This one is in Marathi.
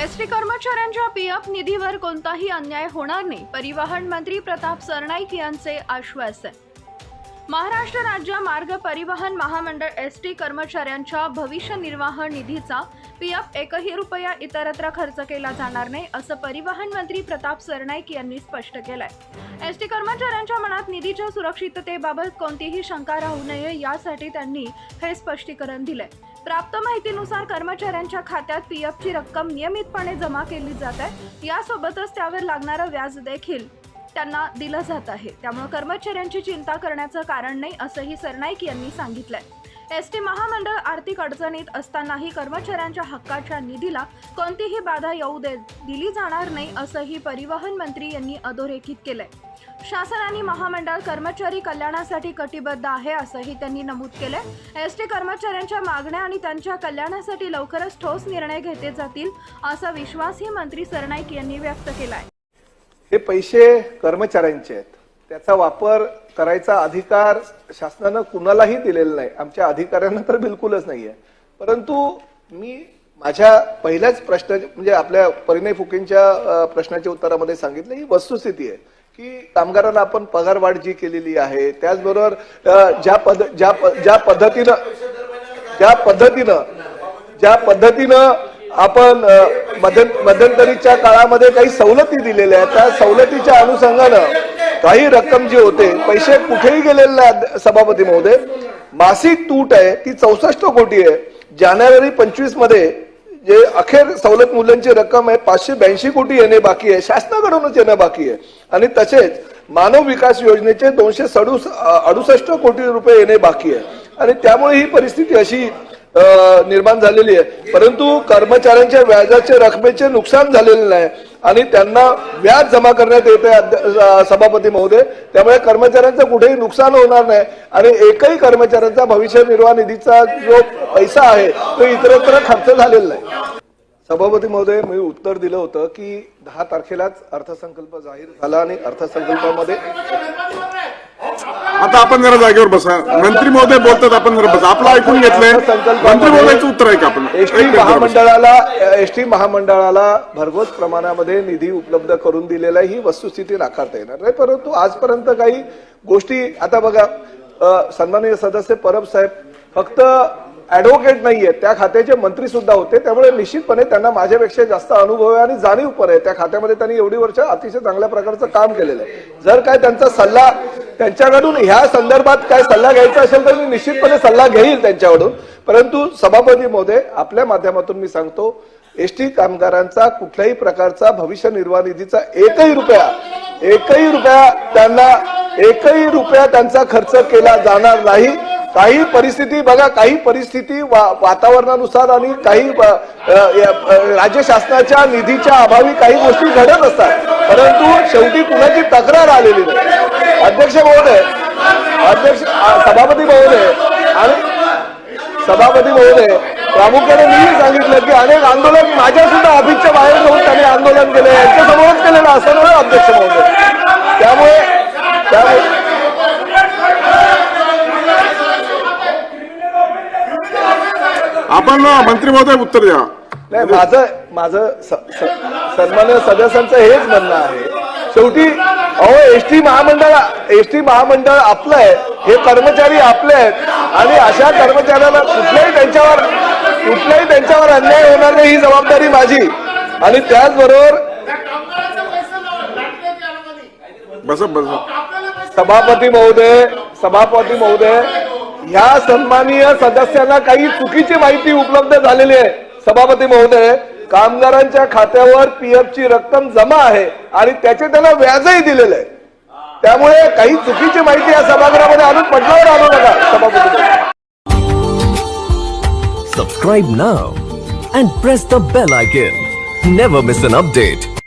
एस टी कर्मचाऱ्यांच्या पीएफ निधीवर कोणताही अन्याय होणार नाही परिवहन मंत्री प्रताप सरनाईक यांचे आश्वासन. महाराष्ट्र राज्य मार्ग परिवहन महामंडळ एस टी कर्मचाऱ्यांच्या भविष्य निर्वाह निधीचा पीएफ एकही रुपया इतरत्र खर्च केला जाणार नाही असं परिवहन मंत्री प्रताप सरनाईक यांनी स्पष्ट केलंय. एस टी कर्मचाऱ्यांच्या मनात निधीच्या सुरक्षिततेबाबत कोणतीही शंका राहू नये यासाठी त्यांनी हे स्पष्टीकरण दिलंय. प्राप्त माहितीनुसार कर्मचाऱ्यांच्या खात्यात पीएफची रक्कम नियमितपणे जमा केली जात आहे. यासोबतच त्यावर लागणारं व्याज देखील त्यांना दिलं जात आहे. त्यामुळे कर्मचाऱ्यांची चिंता करण्याचं कारण नाही असंही सरनाईक यांनी सांगितलंय. एस टी महामंडळ आर्थिक अडचणीत असतानाही कर्मचाऱ्यांच्या हक्काच्या निधीला कोणतीही बाधा येऊ दे दिली जाणार नाही असंही परिवहन मंत्री यांनी अधोरेखित केलंय. शासन आणि महामंडळ कर्मचारी कल्याणासाठी कटिबद्ध आहे असंही त्यांनी नमूद केलंय. एस टी कर्मचाऱ्यांच्या मागण्या आणि त्यांच्या कल्याणासाठी लवकरच ठोस निर्णय घेतले जातील असा विश्वासही मंत्री सरनाईक यांनी व्यक्त केलाय. हे पैसे कर्मचाऱ्यांचे आहेत. त्याचा वापर करायचा अधिकार शासनानं कुणालाही दिलेला नाही. आमच्या अधिकाऱ्यांना तर बिलकुलच नाही आहे परंतु मी माझ्या पहिल्याच प्रश्न म्हणजे आपल्या परिणय फुकेंच्या प्रश्नाच्या उत्तरामध्ये सांगितलं ही वस्तुस्थिती आहे की कामगारांना आपण पगारवाढ जी केलेली आहे त्याचबरोबर ज्या पद ज्या प- ज्या पद्धतीनं ज्या पद्धतीनं ज्या पद्धतीनं आपण मध्य- मध्यंतरीच्या काळामध्ये काही सवलती दिलेल्या आहेत त्या सवलतीच्या अनुषंगानं काही रक्कम जी होते पैसे कुठेही गेलेले सभापती महोदय. मासिक तूट आहे ती चौसष्ट कोटी आहे. जानेवारी पंचवीसमध्ये जे अखेर सवलत मूल्यांची रक्कम आहे पाचशे ब्याऐंशी कोटी येणे बाकी आहे शासनाकडूनच येणं बाकी आहे. आणि तसेच मानव विकास योजनेचे दोनशे सडुस अडुसष्ट कोटी रुपये येणे बाकी आहे. आणि त्यामुळे ही परिस्थिती अशी निर्माण झालेली आहे. परंतु कर्मचाऱ्यांच्या व्याजाचे रकमेचे नुकसान झालेले नाही. आणि त्यांना व्याज जमा करण्यात येते सभापती महोदय. त्यामुळे कर्मचाऱ्यांचं कुठेही नुकसान होणार नाही. आणि एकही कर्मचाऱ्यांचा भविष्य निर्वाह निधीचा जो पैसा आहे तो इतरत्र खर्च झालेला नाही. सभापती महोदय मी उत्तर दिलं होतं की दहा तारखेलाच अर्थसंकल्प जाहीर झाला आणि अर्थसंकल्पामध्ये आता आपण जरा जागेवर बसा. मंत्री महोदय बोलतात आपण जरा बसा. आपलं ऐकून घेतलंय. मंत्री महोदयाचं उत्तर आहे का आपण? एस एक टी मिनिट जरा बसा. महामंडळाला एस टी महामंडळाला भरघोस प्रमाणामध्ये निधी उपलब्ध करून दिलेला आहे, ही वस्तुस्थिती नाकारता येणार नाही. परंतु आजपर्यंत काही गोष्टी आता बघा सन्माननीय सदस्य परब साहेब फक्त ऍडव्होकेट नाहीये त्या खात्याचे मंत्री सुद्धा होते. त्यामुळे निश्चितपणे त्यांना माझ्यापेक्षा जास्त अनुभव आहे आणि जाणीव पण आहे. त्या खात्यामध्ये त्यांनी एवढी वर्ष अतिशय चांगल्या प्रकारचं काम केलेलं आहे. जर काय त्यांचा सल्ला त्यांच्याकडून ह्या संदर्भात काय सल्ला घ्यायचा असेल तर मी निश्चितपणे सल्ला घेईल त्यांच्याकडून. परंतु सभापती महोदय आपल्या माध्यमातून मी सांगतो एस टी कामगारांचा कुठल्याही प्रकारचा भविष्य निर्वाह निधीचा एकही रुपया एकही रुपया त्यांना एकही रुपया त्यांचा खर्च केला जाणार नाही. काही परिस्थिती बघा काही परिस्थिती वा- वातावरणानुसार आणि काही राज्य शासनाच्या निधीच्या अभावी काही गोष्टी घडत असतात. परंतु शेवटी कुणाची तक्रार आलेली नाही. अध्यक्ष महोदय अध्यक्ष सभापती महोदय आणि सभापती महोदय प्रामुख्याने मी सांगितलं की अनेक आंदोलन माझ्या सुद्धा ऑफिसच्या बाहेर जाऊन त्यांनी आंदोलन केले यांच्या समोरच केलेलं असं नव्हे अध्यक्ष महोदय त्यामुळे त्यामुळे आपण मंत्री महोदय उत्तर द्या. नाही माझं माझं सन्मान्य सदस्यांचं हेच म्हणणं आहे. शेवटी अहो एस टी महामंडळ एस टी महामंडळ आपलं आहे हे कर्मचारी आपले आहेत आणि अशा कर्मचाऱ्यांना कुठल्याही त्यांच्यावर कुठल्याही त्यांच्यावर अन्याय होणार नाही ही जबाबदारी माझी. आणि त्याचबरोबर बसा बसा. सभापती महोदय सभापती महोदय या सन्माननीय सदस्यांना काही चुकीची माहिती उपलब्ध झालेली आहे. सभापती महोदय कामगारांच्या खात्यावर पीएफ ची रक्कम जमा आहे आणि त्याचे त्याला व्याजही दिलेलं आहे. त्यामुळे काही चुकीची माहिती या सभागृहामध्ये आणून पटलावर आणू नका सभापती. Subscribe now and press the bell icon never miss an update.